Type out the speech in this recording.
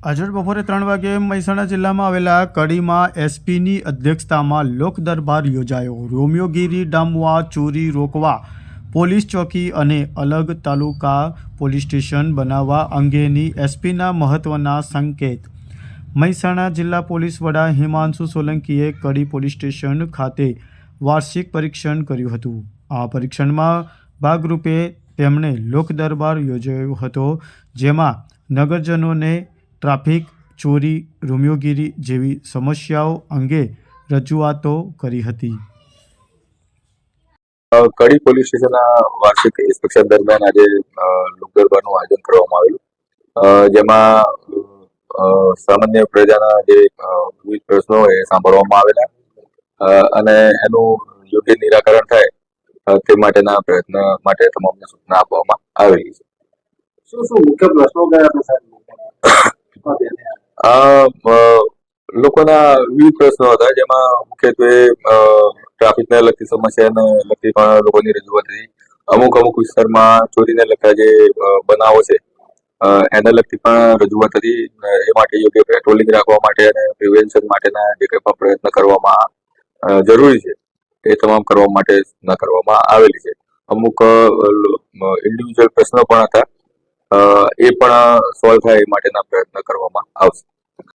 આજે બપોરે ત્રણ વાગે મહેસાણા જિલ્લામાં આવેલા કડીમાં એસપીની અધ્યક્ષતામાં લોક દરબાર યોજાયો. રોમિયોગીરી ડામવા, ચોરી, રોકવા, પોલીસ ચોકી અને અલગ તાલુકા પોલીસ સ્ટેશન બનાવવા અંગેની એસપીના મહત્વના સંકેત. મહેસાણા જિલ્લા પોલીસ વડા હિમાંશુ સોલંકીએ કડી પોલીસ સ્ટેશન ખાતે વાર્ષિક પરીક્ષણ કર્યું હતું. આ પરીક્ષણમાં ભાગરૂપે તેમણે લોક દરબાર યોજાયો હતો, જેમાં નગરજનોને ટ્રાફિક ચોરી રોમિયોગીરી જેવી સમસ્યાઓ અંગે રજૂઆતો કરી હતી. કડી પોલીસ સ્ટેશનના વાર્ષિક ઇન્સ્પેક્શન દરમિયાન આજે લોકદરબારનું આયોજન કરવામાં આવેલું. જેમાં સામાન્ય પ્રજાના જે વિવિધ પ્રશ્નો હોય એ સાંભળવામાં આવેલા. અને એનું યોગ્ય નિરાકરણ થાય તે માટેના પ્રયત્ન માટે તમામને સૂચના આપવામાં આવેલી છે. શું શું મુખ્ય પ્રશ્નો કયા હતા સાહેબ? આ લોકોના વિવિધ પ્રશ્નો હતા, જેમાં મુખ્યત્વે ટ્રાફિકને લગતી સમસ્યાને લગતી પણ લોકોની રજૂઆત હતી. અમુક અમુક વિસ્તારમાં ચોરીને લગતા જે બનાવો છે એને લગતી પણ રજૂઆત હતી. એ માટે યોગ્ય પેટ્રોલિંગ રાખવા માટે અને પ્રિવેન્શન માટેના જે કંઈ પણ પ્રયત્ન કરવામાં જરૂરી છે, એ તમામ કરવા માટે સૂચના કરવામાં આવેલી છે. અમુક ઇન્ડિવિજ્યુઅલ પ્રશ્નો પણ હતા. એ પણ સોલ્વ થાય એ માટેના પ્રયત્ન કરવામાં આવશે.